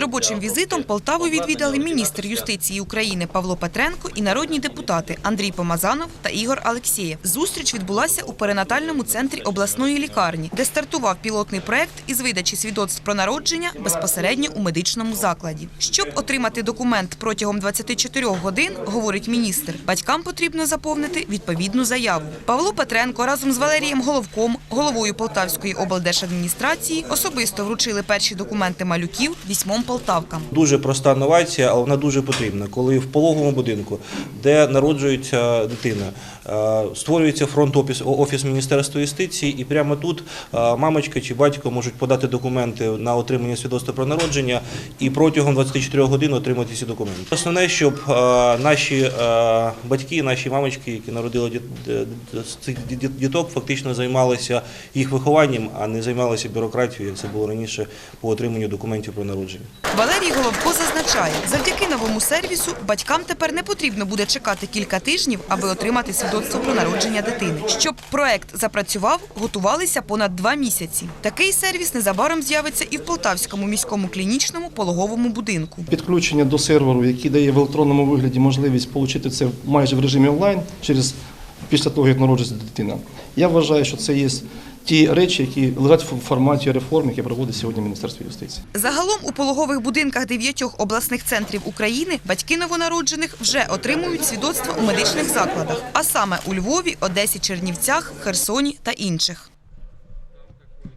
робочим візитом Полтаву відвідали міністр юстиції України Павло Петренко і народні депутати Андрій Помазанов та Ігор Алексєєв. Зустріч відбулася у перинатальному центрі обласної лікарні, де стартував пілотний проект із видачі свідоцтв про народження безпосередньо у медичному закладі. Щоб отримати документ протягом 24 годин, говорить міністр, батькам потрібно заповнити відповідну заяву. Павло Петренко разом з Валерієм Головком, головою Полтавської облдержадміністрації, особисто вручили перші документи малюків вісьмом полтавкам. Дуже проста новація, але вона дуже потрібна. Коли в пологовому будинку, де народжується дитина, е, створюється фронт-офіс офіс Міністерства юстиції, і прямо тут е, мамочка чи батько можуть подати документи на отримання свідоцтва про народження і протягом 24 годин отримати ці документи. Основне, щоб е, наші батьки, наші мамочки, які народили цих діт- діток, фактично займалися їх вихованням, а не займалися бюрократією, як це було раніше по отриманню документів про народження. Валерій Головко зазначає, завдяки новому сервісу батькам тепер не потрібно буде чекати кілька тижнів, аби отримати свідоцтво про народження дитини. Щоб проект запрацював, готувалися понад два місяці. Такий сервіс незабаром з'явиться і в Полтавському міському клінічному пологовому будинку. Підключення до серверу, який дає в електронному вигляді можливість отримати це майже в режимі онлайн через після того, як народжується дитина. Я вважаю, що це є ті речі, які лежать в форматі реформ, які проводить сьогодні Міністерство юстиції. Загалом у пологових будинках дев'ятьох обласних центрів України батьки новонароджених вже отримують свідоцтва у медичних закладах, а саме у Львові, Одесі, Чернівцях, Херсоні та інших.